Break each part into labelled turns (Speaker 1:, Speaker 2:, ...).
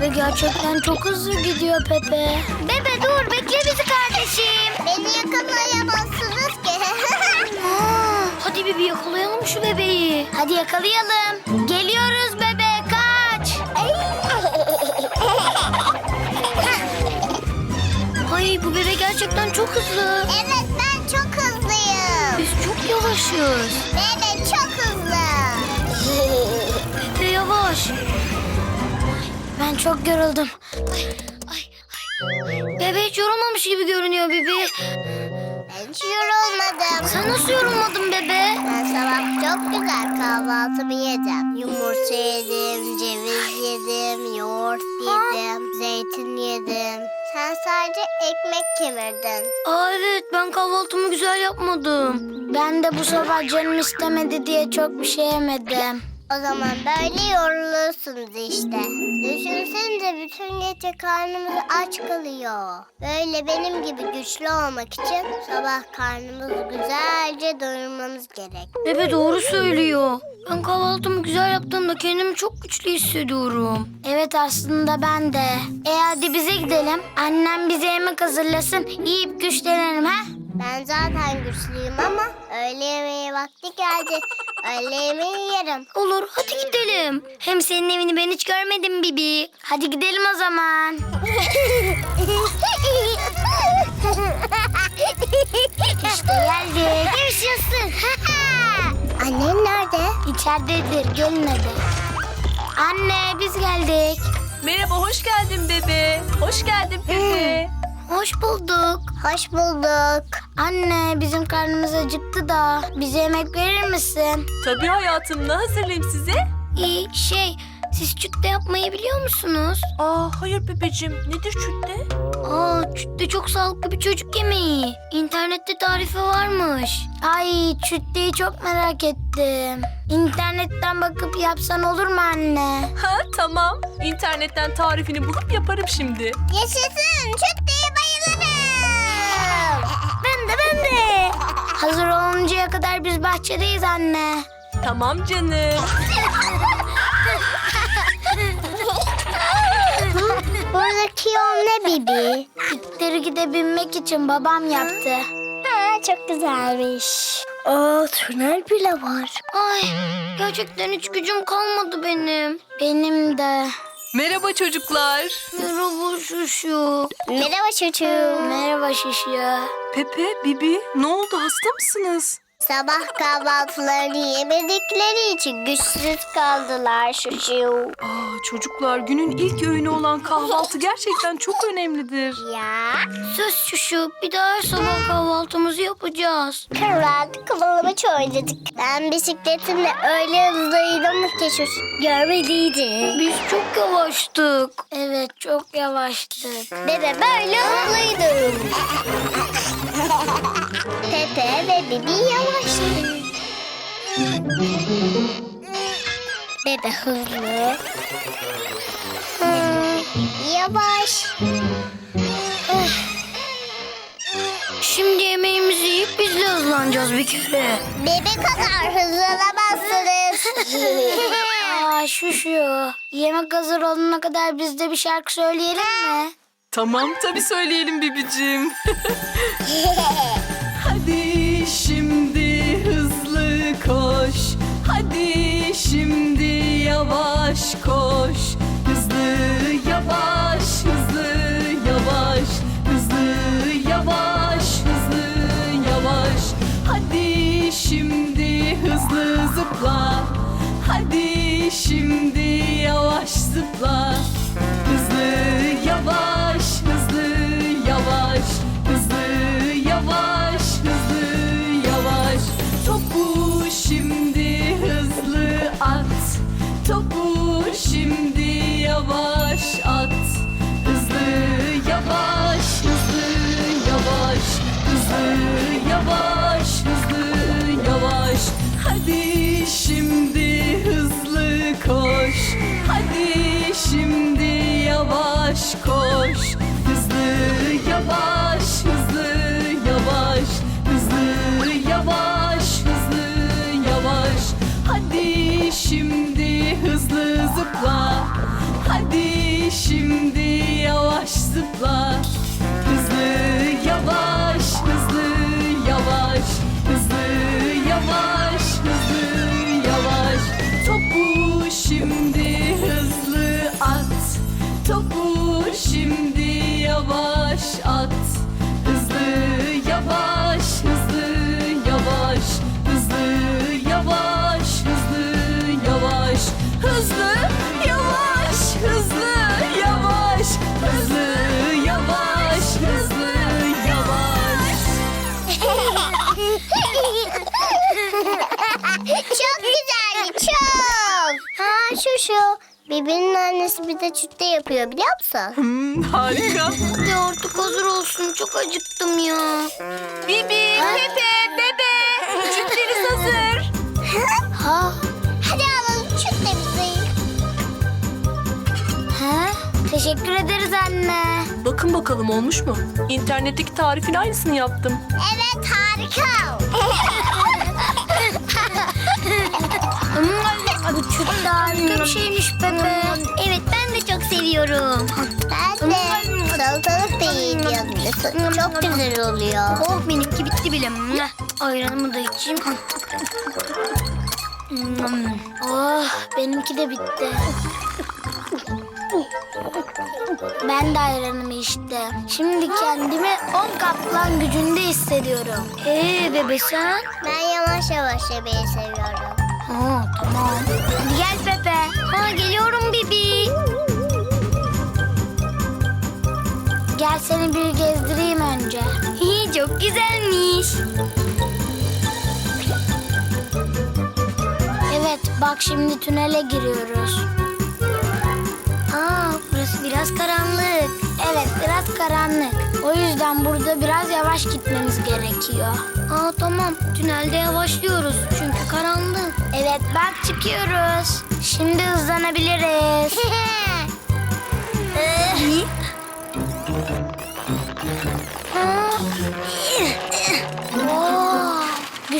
Speaker 1: Ve gerçekten çok hızlı gidiyor Pepe. Bebe dur bekle bizi kardeşim.
Speaker 2: Beni yakalayamazsınız ki.
Speaker 1: Aa, hadi Bibi yakalayalım şu bebeği. Hadi yakalayalım. Geliyoruz bebe kaç. Ay bu bebe gerçekten çok hızlı.
Speaker 2: evet ben çok hızlıyım.
Speaker 1: Biz çok yavaşız.
Speaker 2: Bebe çok hızlı.
Speaker 1: Pepe yavaş. Ben çok yoruldum. Ay, ay, ay. Bebe hiç yorulmamış gibi görünüyor Bibi.
Speaker 2: Ben hiç yorulmadım.
Speaker 1: Sen nasıl yorulmadın bebe?
Speaker 2: Ben sabah çok güzel kahvaltımı yedim. Yumurta yedim, ceviz yedim, yoğurt yedim, zeytin yedim. Sen sadece ekmek kemirdin.
Speaker 1: Aa evet ben kahvaltımı güzel yapmadım. Ben de bu sabah canım istemedi diye çok bir şey yemedim.
Speaker 2: O zaman böyle yorulursunuz işte. Düşünsenize bütün gece karnımız aç kalıyor. Böyle benim gibi güçlü olmak için sabah karnımızı güzelce doyurmamız gerek.
Speaker 1: Bebe doğru söylüyor. Ben kahvaltımı güzel yaptığımda kendimi çok güçlü hissediyorum. Evet aslında ben de. E hadi bize gidelim. Annem bize yemek hazırlasın. Yiyip güçlenelim ha?
Speaker 2: Ben zaten güçlüyüm ama öğle yemeği vakti geldi. Öğle yemeği yerim.
Speaker 1: Olur hadi gidelim. Hem senin evini ben hiç görmedim Bibi. Hadi gidelim o zaman. İşte geldik. Görüşüyorsun.
Speaker 2: Annen nerede?
Speaker 1: İçeridedir gelin hadi. Anne biz geldik.
Speaker 3: Merhaba, hoş geldin bebe. Hoş geldin Pepe.
Speaker 1: Hoş bulduk.
Speaker 2: Hoş bulduk.
Speaker 1: Anne bizim karnımız acıktı da bize yemek verir misin?
Speaker 3: Tabii hayatım, ne hazırlayayım size?
Speaker 1: İyi şey siz çütte yapmayı biliyor musunuz?
Speaker 3: Aa, hayır bebeciğim. Nedir çütte?
Speaker 1: Aa çütte çok sağlıklı bir çocuk yemeği. İnternette tarifi varmış. Ay çütteyi çok merak ettim. İnternetten bakıp yapsan olur mu anne?
Speaker 3: Ha, tamam. İnternetten tarifini bulup yaparım şimdi.
Speaker 2: Yaşasın. Çötteye
Speaker 1: Hazır oluncaya kadar biz bahçedeyiz anne.
Speaker 3: Tamam canım.
Speaker 2: Buradaki yol ne Bibi?
Speaker 1: İtleri gidebilmek için babam yaptı.
Speaker 2: Ha, çok güzelmiş. Aa, tünel bile var.
Speaker 1: Ay gerçekten hiç gücüm kalmadı benim. Benim de.
Speaker 3: Merhaba çocuklar.
Speaker 1: Merhaba Şuşu.
Speaker 2: Merhaba çocuğum.
Speaker 1: Merhaba Şuşu.
Speaker 3: Pepe, Bibi, ne oldu? Hasta mısınız?
Speaker 2: Sabah kahvaltılarını yemedikleri için güçsüz kaldılar çocuğum.
Speaker 3: Aa, çocuklar günün ilk öğünü olan kahvaltı gerçekten çok önemlidir.
Speaker 2: Ya.
Speaker 1: Söz Şuşu bir daha sabah kahvaltımızı yapacağız.
Speaker 2: Kıvrak kıvılmış oynadık. Ben bisikletimle öyle hızlıydım ki çocuk görmediydi.
Speaker 1: Biz çok yavaştık. Evet çok yavaştık.
Speaker 2: Bebe böyle hızlıydım. Pepe ve Bibi yavaştı. Bebe hızlı. Hmm, yavaş.
Speaker 1: Şimdi yemeğimizi yiyip biz de hızlanacağız bir kere.
Speaker 2: Bebe kadar hızlanamazsınız.
Speaker 1: Aa Şuşu yemek hazır olana kadar biz de bir şarkı söyleyelim mi?
Speaker 3: Tamam, tabii söyleyelim Bibicim. yavaş koş. Hızlı yavaş, hızlı yavaş. Hızlı yavaş, hızlı yavaş. Hadi şimdi hızlı zıpla. Hadi şimdi yavaş zıpla. Şimdi yavaş zıpla
Speaker 2: Şu. Birbirinin annesi bir de çütte yapıyor biliyor musun?
Speaker 3: Hmm, harika
Speaker 1: Hadi artık hazır olsun. Çok acıktım ya.
Speaker 3: Bibi, Pepe, Bebe Çiftleriniz hazır
Speaker 1: Ha?
Speaker 2: Hadi alalım çüttemizi.
Speaker 1: Ha? Teşekkür ederiz anne.
Speaker 3: Bakın bakalım olmuş mu? İnternetteki tarifin aynısını yaptım
Speaker 2: Evet harika.
Speaker 1: harika bir şeymiş Pepe. Evet ben de çok seviyorum.
Speaker 2: Ben de salatalık da yiyeceğim. Çok güzel oluyor.
Speaker 1: Oh benimki bitti bile. Ayranımı da içeyim. Oh benimki de bitti. Ben de ayranımı içtim. Şimdi kendimi on kaplan gücünde hissediyorum. Ee bebe sen?
Speaker 2: Ben yavaş yavaş yemeyi seviyorum.
Speaker 1: Ha tamam. Seni bir gezdireyim önce. Çok güzelmiş. Evet bak şimdi tünele giriyoruz. Aa burası biraz karanlık. Evet biraz karanlık. O yüzden burada biraz yavaş gitmemiz gerekiyor. Aa tamam tünelde yavaşlıyoruz çünkü karanlık. Evet bak çıkıyoruz. Şimdi hızlanabiliriz.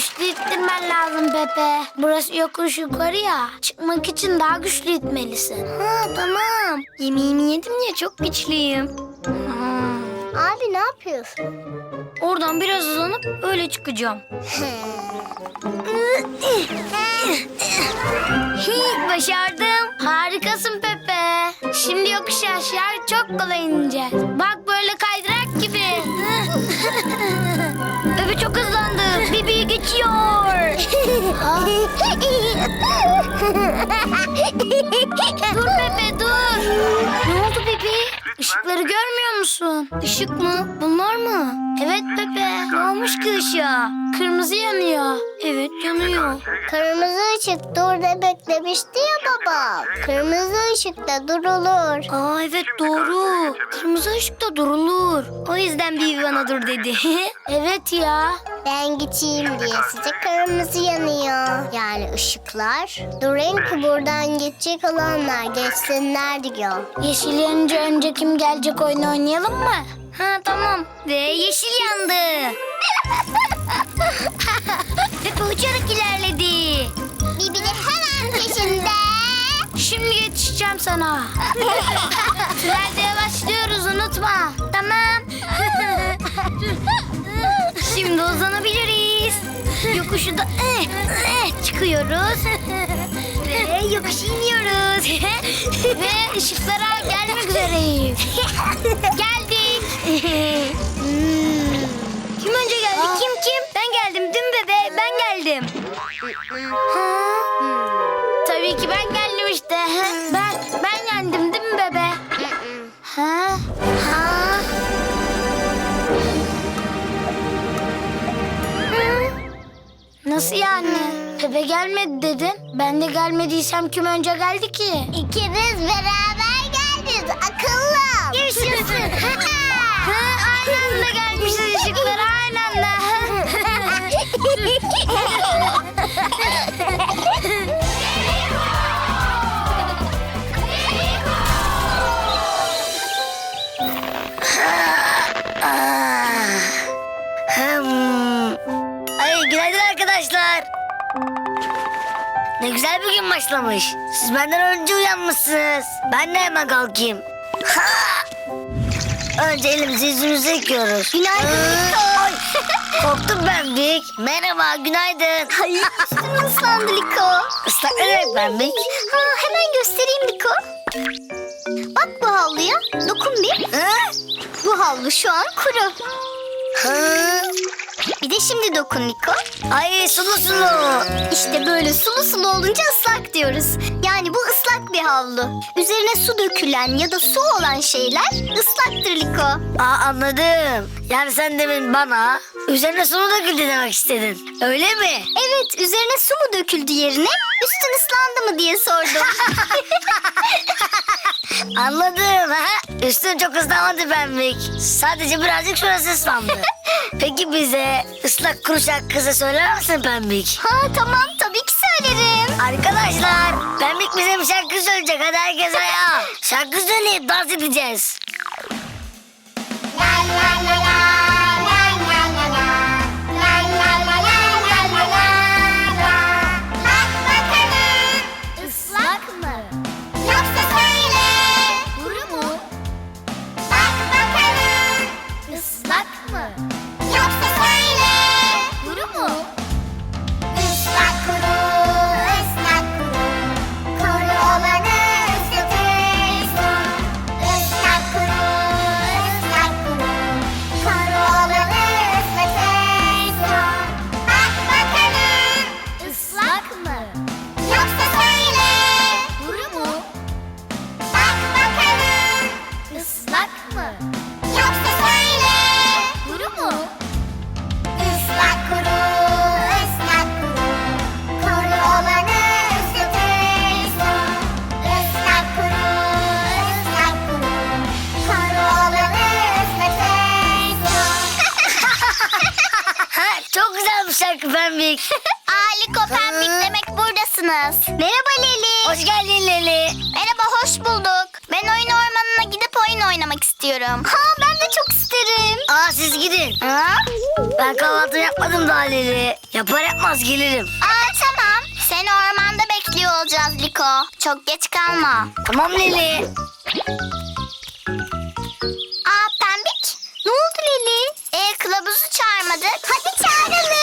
Speaker 1: Güçlü ittirmen lazım Pepe. Burası yokuş yukarı ya. Çıkmak için daha güçlü itmelisin. Ha tamam. Yemeğimi yedim ya çok güçlüyüm. Hmm.
Speaker 2: Abi ne yapıyorsun?
Speaker 1: Oradan biraz hızlanıp öyle çıkacağım. Hi, Başardım. Harikasın Pepe. Şimdi yokuş aşağı çok kolay ineceğiz. Bak Pepe çok hızlandı. Bibi geçiyor. dur Pepe Işıkları görmüyor musun? Işık mı? Bunlar mı? Evet Pepe. Ne olmuş ki ışığa? Kırmızı yanıyor. Evet yanıyor.
Speaker 2: Kırmızı ışık dur demek demişti ya baba. Kırmızı ışıkta durulur.
Speaker 1: Aa evet doğru. Kırmızı ışıkta durulur. O yüzden Bibi bana dur dedi. evet ya.
Speaker 2: Ben geçeyim diye size kırmızı yanıyor. Yani ışıklar. Durun ki buradan geçecek olanlar geçsinler diyor.
Speaker 1: Yeşil yanınca önce kim gelecek oyunu oynayalım mı? Ha tamam. Ve yeşil yandı. Pepe uçarak ilerledi.
Speaker 2: Bibi de hemen peşinde.
Speaker 1: Şimdi yetişeceğim sana. Tünelde yavaşlıyoruz unutma. Tamam. Şimdi uzanabiliriz. Yokuşu da eh, eh, çıkıyoruz. Ve yokuş iniyoruz. Ve ışıklara gelmek üzereyiz. Geldik. Hmm. Kim önce geldi? Kim kim? Ben geldim değil mi bebe? Ben geldim. Ha? Tabii ki ben geldim işte. Ben ben yendim değil mi bebe? Ha? Ha? Nasıl yani? Bebe gelmedi dedin. Ben de gelmediysem kim önce geldi ki?
Speaker 2: İkiniz beraber geldiniz akıllı.
Speaker 1: Yaşasın. ha, aynı anda gelmişiz
Speaker 4: Ne güzel bir gün başlamış. Siz benden önce uyanmışsınız. Ben de hemen kalkayım. Önce elimizi yüzümüzü yıkıyoruz.
Speaker 2: Günaydın.
Speaker 4: Ay, korktum ben Bik. Merhaba, günaydın.
Speaker 2: Hayır üstün ıslandı Liko.
Speaker 4: Islak ne demek ben Bik?
Speaker 2: Ha, hemen göstereyim Liko. Bak bu havluya. Dokun bir.
Speaker 4: Hı?
Speaker 2: Bu havlu şu an kuru.
Speaker 4: Hı?
Speaker 2: Bir de şimdi dokun Liko.
Speaker 4: Ay sulu sulu.
Speaker 2: İşte böyle sulu sulu olunca ıslak diyoruz. Yani bu ıslak bir havlu. Üzerine su dökülen ya da su olan şeyler ıslaktır Liko.
Speaker 4: Aa anladım. Yani sen demin bana üzerine sulu döküldü demek istedin. Öyle mi?
Speaker 2: Evet üzerine su mu döküldü yerine üstün ıslandı mı diye sordum.
Speaker 4: Anladım. Ha? Üstün çok ıslanmadı pembik. Sadece birazcık şurası ıslandı. Peki bize ıslak kuru şarkısı söyler misin pembik?
Speaker 2: ha tamam tabii ki söylerim.
Speaker 4: Arkadaşlar pembik bize bir şarkı söyleyecek. Hadi herkes ayağa. Şarkı söyleyip dans edeceğiz.
Speaker 2: Buradasınız. Merhaba Leli.
Speaker 4: Hoş geldin Leli.
Speaker 2: Merhaba, hoş bulduk. Ben oyun ormanına gidip oyun oynamak istiyorum. Ha, ben de çok isterim.
Speaker 4: Aa siz gidin.
Speaker 2: Ha?
Speaker 4: Ben kahvaltı yapmadım daha Leli. Yapar yapmaz gelirim.
Speaker 2: Aa, tamam. Seni ormanda bekliyor olacağız Liko. Çok geç kalma.
Speaker 4: Tamam Leli.
Speaker 2: Aa, Pembik. Ne oldu Leli? E, kılavuzu çağırmadık. Hadi çağıralım.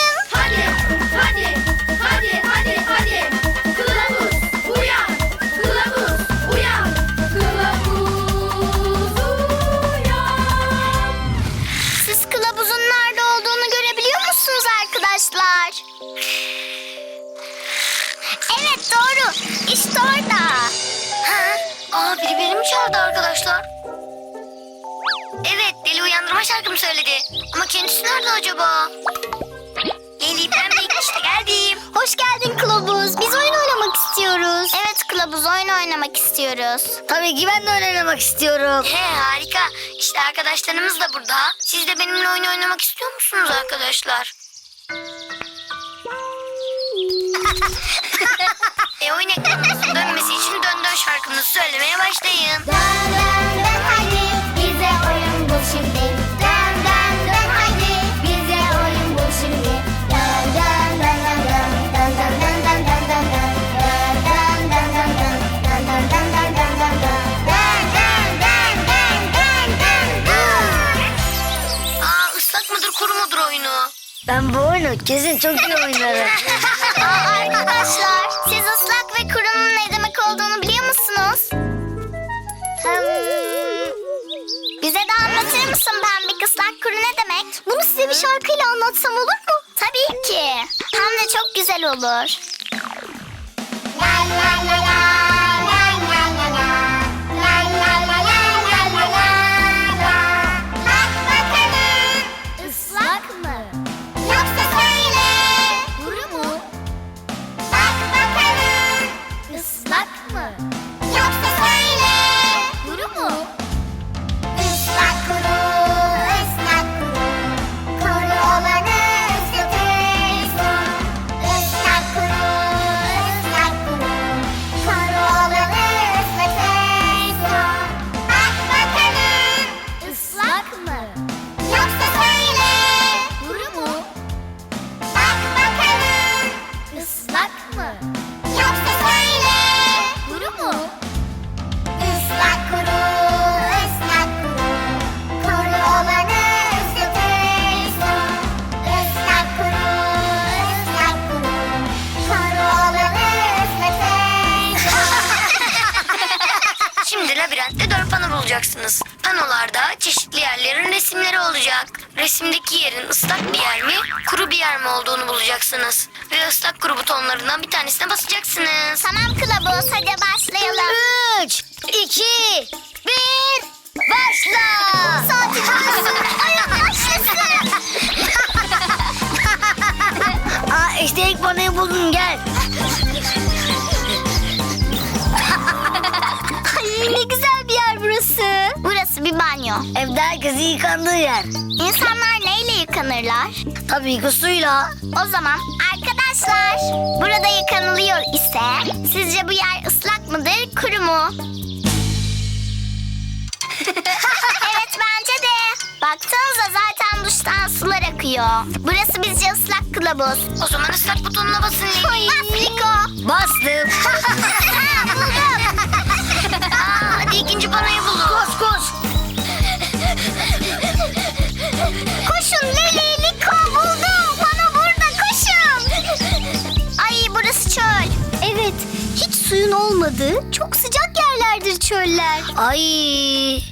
Speaker 1: Söyledi. Ama kendisi nerede acaba? Leli pembik işte geldim.
Speaker 2: Hoş geldin kılavuz. Biz oyun oynamak istiyoruz. Evet kılavuz oyun oynamak istiyoruz.
Speaker 4: Tabii ki ben de oynamak istiyorum.
Speaker 1: He harika. İşte arkadaşlarımız da burada. Siz de benimle oyun oynamak istiyor musunuz arkadaşlar? e oyun ekranımızın dönmesi için dön dön şarkımızı söylemeye başlayın.
Speaker 2: Dön dön dön haydi bize oyun bul şimdi.
Speaker 4: Ben bu oyunu kesin çok iyi oynarım.
Speaker 2: Arkadaşlar siz ıslak ve kurunun ne demek olduğunu biliyor musunuz? Hmm, Bize de anlatır mısın pembik ıslak kuru ne demek? Bunu size bir şarkıyla anlatsam olur mu? Tabii ki. Hem de çok güzel olur. La la la, la kuru
Speaker 4: bir yer mi olduğunu bulacaksınız. Ve ıslak kuru butonlarından bir tanesine basacaksınız.
Speaker 5: Tamam kılavuz hadi başlayalım.
Speaker 4: 3, 2, 1, başla!
Speaker 5: Saati başlasın. Oyun başlasın.
Speaker 4: Aa işte ilk panoyu buldum gel.
Speaker 5: Ay ne güzel bir yer burası. Burası bir banyo.
Speaker 4: Evde herkesin yıkandığı yer.
Speaker 5: İnsanlar yıkanırlar?
Speaker 4: Tabii ki suyla.
Speaker 5: O zaman arkadaşlar burada yıkanılıyor ise sizce bu yer ıslak mıdır kuru mu? evet bence de. Baksanıza zaten duştan sular akıyor. Burası bizce ıslak kılavuz.
Speaker 4: O zaman ıslak butonuna basın Leli.
Speaker 5: Bas Liko.
Speaker 4: Bastım.
Speaker 5: Buldum. çok sıcak yerlerdir çöller.
Speaker 4: Ay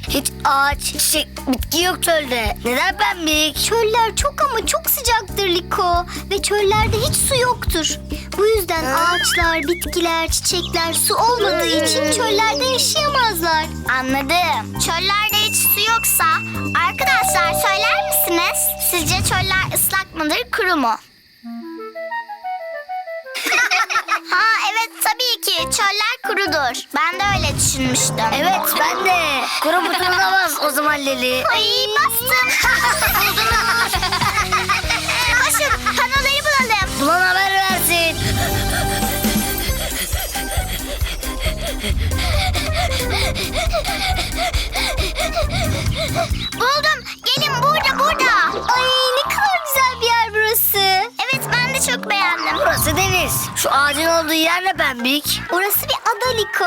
Speaker 4: hiç ağaç, çiçek, bitki yok çölde. Neden pembik?
Speaker 5: Çöller çok ama çok sıcaktır Liko ve çöllerde hiç su yoktur. Bu yüzden ağaçlar, bitkiler, çiçekler su olmadığı için çöllerde yaşayamazlar. Anladım. Çöllerde hiç su yoksa arkadaşlar söyler misiniz? Sizce çöller ıslak mıdır, kuru mu? Ha evet tabii ki çöller kurudur. Ben de öyle düşünmüştüm.
Speaker 4: Evet ben de. Kuru butonuna bas o zaman Leli.
Speaker 5: Ay bastım. Buldunuz. Koşun panoları bulalım.
Speaker 4: Bulan haber versin.
Speaker 5: Buldum.
Speaker 4: Şu ağacın olduğu yer ne pembik?
Speaker 5: Orası bir ada Liko.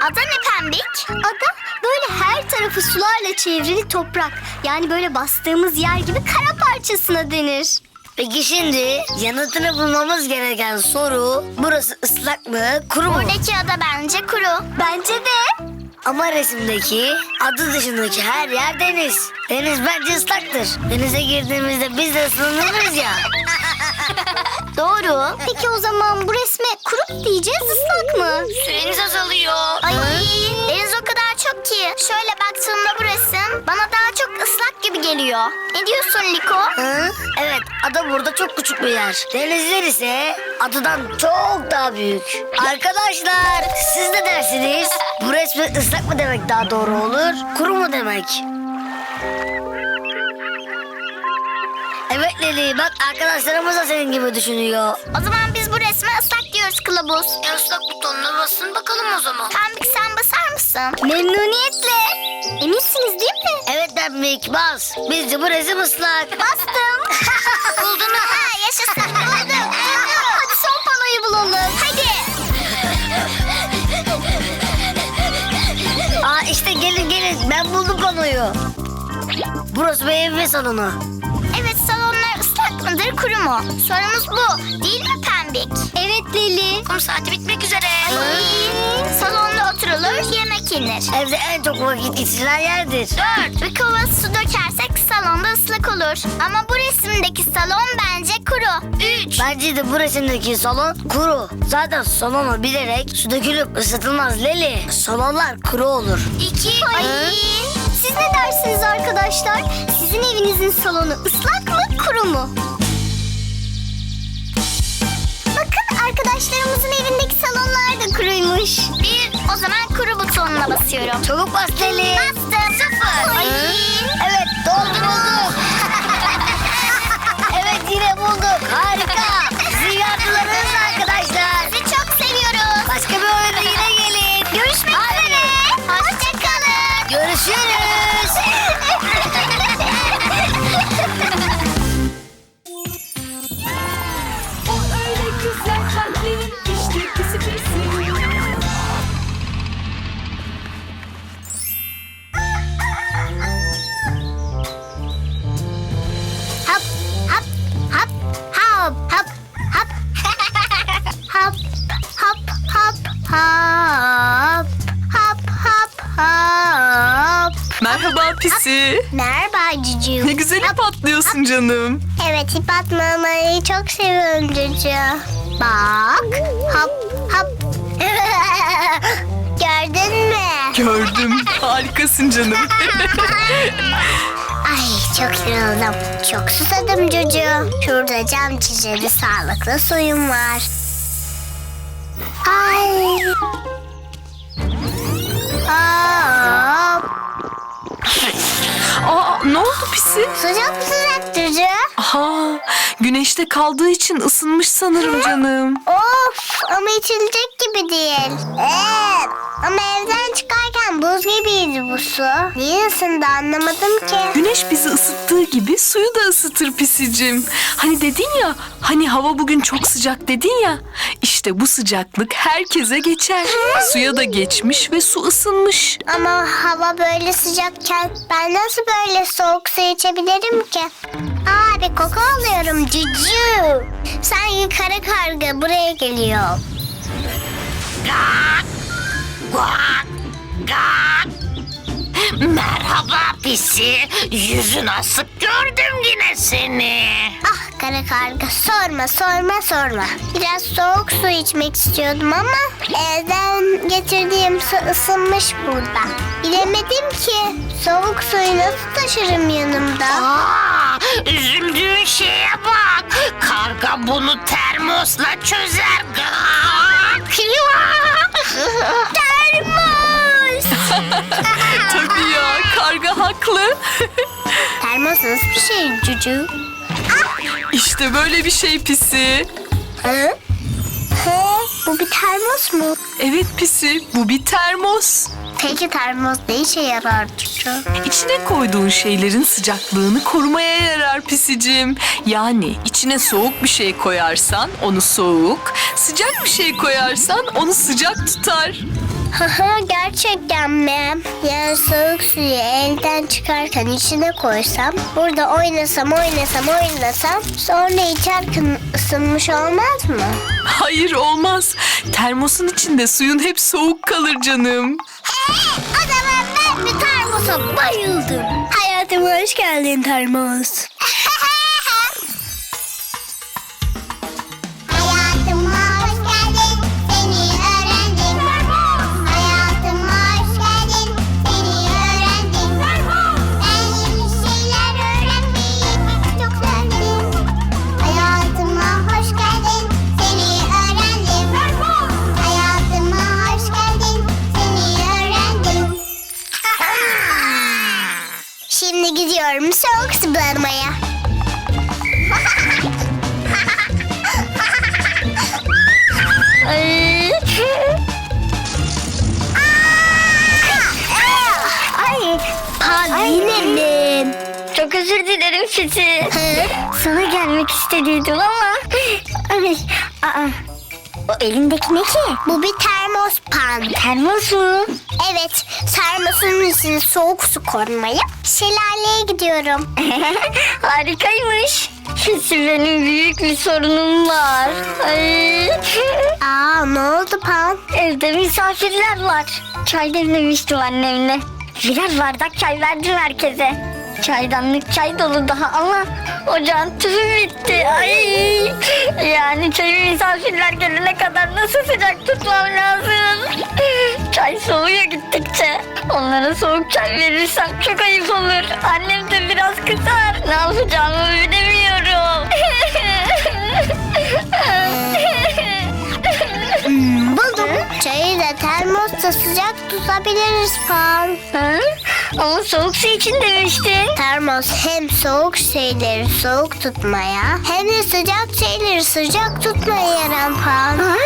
Speaker 5: Ada ne pembik? Ada böyle her tarafı sularla çevrili toprak. Yani böyle bastığımız yer gibi kara parçasına denir.
Speaker 4: Peki şimdi yanıtını bulmamız gereken soru burası ıslak mı kuru mu?
Speaker 5: Buradaki ada bence kuru. Bence de.
Speaker 4: Ama resimdeki adı dışındaki her yer deniz. Deniz bence ıslaktır. Denize girdiğimizde biz de ıslanırız ya.
Speaker 5: Doğru. Peki o zaman bu resme kuru mu diyeceğiz ıslak mı?
Speaker 4: Süreniz azalıyor.
Speaker 5: Ay deniz o kadar çok ki. Şöyle baktığımda bu resim bana daha çok ıslak gibi geliyor. Ne diyorsun Liko?
Speaker 4: Hı? Evet ada burada çok küçük bir yer. Denizler ise adadan çok daha büyük. Arkadaşlar siz ne dersiniz? Bu resmi ıslak mı demek daha doğru olur? Kuru mu demek? Leli bak arkadaşlarımız da senin gibi düşünüyor.
Speaker 5: O zaman biz bu resme ıslak diyoruz kılavuz.
Speaker 4: E ıslak butonuna basın bakalım o zaman.
Speaker 5: Pembik sen basar mısın? Memnuniyetle. Eminsiniz değil mi?
Speaker 4: Evet Pembik bas. Bizce bu resim ıslak.
Speaker 5: Bastım. Buldun mu? Ha yaşasın buldum. Hadi son panoyu bulalım. Hadi.
Speaker 4: Aa işte gelin gelin ben buldum konuyu. Burası ev ve salonu.
Speaker 5: Evet salonlar ıslak mıdır kuru mu? Sorumuz bu. Değil mi Pembik? Evet Leli.
Speaker 4: Kum saati bitmek üzere.
Speaker 5: Ay, salonda oturulur yemek yenir.
Speaker 4: Evde en çok vakit geçirilen yerdir.
Speaker 5: Dört. Bir kova su dökersek salonda ıslak olur. Ama bu resimdeki salon bence kuru. Üç.
Speaker 4: Bence de bu resimdeki salon kuru. Zaten salonu bilerek su dökülüp ısıtılmaz Leli. Salonlar kuru olur.
Speaker 5: İki. Ay. Siz ne dersiniz arkadaşlar? Sizin evinizin salonu ıslak mı kuru mu? Arkadaşlarımızın evindeki salonlar da kuruymuş. Bir. O zaman kuru butonuna basıyorum.
Speaker 4: Çabuk bas Leli.
Speaker 5: Bastım. Sıfır. Ay.
Speaker 4: Evet doldu bulduk. evet yine bulduk. Harika. Sizi arkadaşlar.
Speaker 5: Sizi çok seviyoruz.
Speaker 4: Başka bir oyuna yine
Speaker 3: atlıyorsun canım.
Speaker 2: Evet ip atmamayı çok seviyorum Cücü. Bak. Hop hop. Gördün mü?
Speaker 3: Gördüm. Harikasın canım.
Speaker 2: Ay çok yoruldum. Çok susadım Cucu. Şurada cam şişeli sağlıklı suyum var. Ay. Hop.
Speaker 3: Aa ne oldu pisi?
Speaker 2: Sıcak mı sıcak Cucu?
Speaker 3: Aha güneşte kaldığı için ısınmış sanırım canım.
Speaker 2: Of ama içilecek gibi değil. Evet ama evden çıkarken buz gibiydi bu su. Niye ısındı anlamadım ki.
Speaker 3: Güneş bizi ısıttığı gibi suyu da ısıtır pisicim. Hani dedin ya, hani hava bugün çok sıcak dedin ya. İşte bu sıcaklık herkese geçer. Suya da geçmiş ve su ısınmış.
Speaker 2: Ama hava böyle sıcakken ben nasıl böyle soğuk su içebilirim ki? Aa bir koku alıyorum cücü. Sanki kara karga buraya geliyor.
Speaker 6: Merhaba pisi. Yüzün asık gördüm yine seni.
Speaker 2: Ah kara karga sorma sorma sorma. Biraz soğuk su içmek istiyordum ama evden getirdiğim su ısınmış burada. Bilemedim ki soğuk suyu nasıl taşırım yanımda.
Speaker 6: Aa, üzüldüğün şeye bak. Karga bunu termosla çözer.
Speaker 2: Termos!
Speaker 3: Tabii ya, karga haklı.
Speaker 2: Termos nasıl bir şey cücü?
Speaker 3: işte böyle bir şey pisi.
Speaker 2: Hı? Bu bir termos mu?
Speaker 3: Evet pisi, bu bir termos.
Speaker 2: Peki termos ne işe yarar cücü?
Speaker 3: İçine koyduğun şeylerin sıcaklığını korumaya yarar pisicim. Yani içine soğuk bir şey koyarsan onu soğuk, sıcak bir şey koyarsan onu sıcak tutar.
Speaker 2: Haha gerçekten mi? Yani soğuk suyu elden çıkarken içine koysam, burada oynasam oynasam oynasam sonra içerken ısınmış olmaz mı?
Speaker 3: Hayır olmaz. Termosun içinde suyun hep soğuk kalır canım.
Speaker 2: o zaman ben bir termosa bayıldım. Hayatıma hoş geldin termos. gidiyorum soğuk su bulamaya. Ay. Pazminelim.
Speaker 7: Çok özür dilerim Fiti. Sana gelmek istediydim ama... Ay, aa, o elindeki ne ki?
Speaker 2: Bu bir termos pan.
Speaker 7: Termos mu?
Speaker 2: Evet, termosun içine soğuk su koymaya şelaleye gidiyorum.
Speaker 7: Harikaymış. Fiti benim büyük bir sorunum var. Ay.
Speaker 2: Aa, ne oldu pan?
Speaker 7: Evde misafirler var. Çay demlemiştim annemle. Birer bardak çay verdim herkese. Çaydanlık çay dolu daha ama ocağın tüpü bitti. Ay. Yani çayı misafirler gelene kadar nasıl sıcak tutmam lazım? Çay soğuyor gittikçe. Onlara soğuk çay verirsem çok ayıp olur. Annem de biraz kızar. Ne yapacağımı bilemiyorum.
Speaker 2: Hmm, buldum. Çayı da termosta sıcak tutabiliriz pan.
Speaker 7: Hı? Ama soğuk su için demiştin.
Speaker 2: Termos hem soğuk şeyleri soğuk tutmaya hem de sıcak şeyleri sıcak tutmaya pan.
Speaker 7: Hı?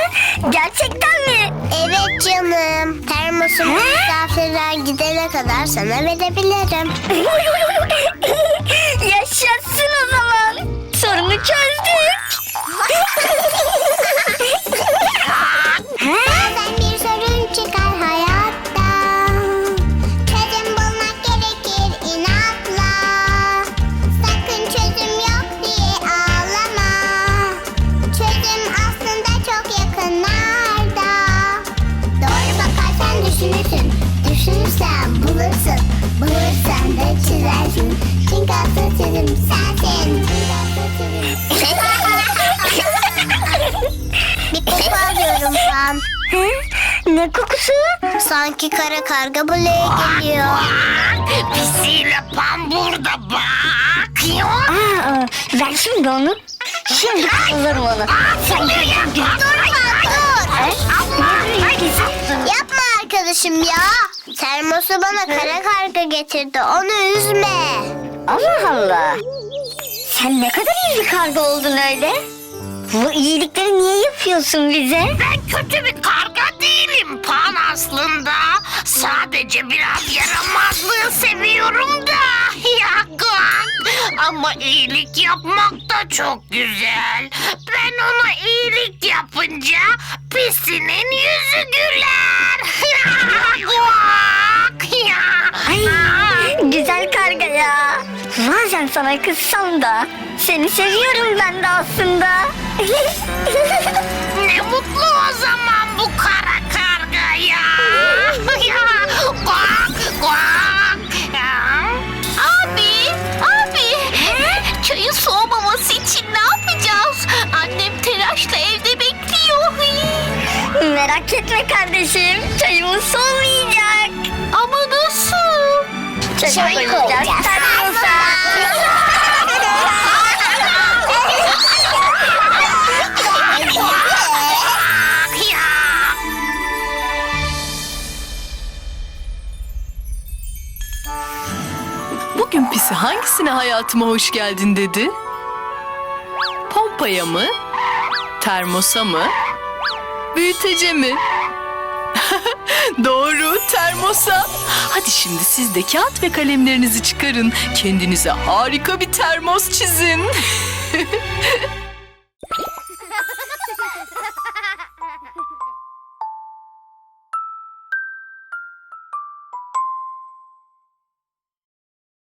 Speaker 7: Gerçekten mi?
Speaker 2: Evet canım. Termosumu misafirler gidene kadar sana verebilirim.
Speaker 7: Yaşasın o zaman. Sorunu çözdük.
Speaker 2: kara karga buraya geliyor.
Speaker 6: Pisiyle pan burada bak.
Speaker 2: Aa, ben şimdi onu, şimdi kullanırım onu. Sen Durma dur. Yapma arkadaşım ya. Termosu bana kara karga getirdi. Onu üzme. Allah Allah. Sen ne kadar iyi bir karga oldun öyle. Bu iyilikleri niye yapıyorsun bize?
Speaker 6: Ben kötü bir karga değilim pan aslında. Sadece biraz yaramazlığı seviyorum da. Ya guak. Ama iyilik yapmak da çok güzel. Ben ona iyilik yapınca pisinin yüzü güler. Ya.
Speaker 2: Güzel karga ya. Bazen sana kızsam da seni seviyorum ben de aslında.
Speaker 6: Ne mutlu o zaman bu kara karga ya. guak. Ya.
Speaker 8: Abi, abi. Çayın soğumaması için ne yapacağız? Annem telaşla evde bekliyor.
Speaker 2: Merak etme kardeşim. Çayımız soğumayacak.
Speaker 8: Ama nasıl?
Speaker 2: Çay koyacağız.
Speaker 3: Pisi hangisine hayatıma hoş geldin dedi? Pompaya mı? Termosa mı? Büyütece mi? Doğru, termosa. Hadi şimdi siz de kağıt ve kalemlerinizi çıkarın. Kendinize harika bir termos çizin.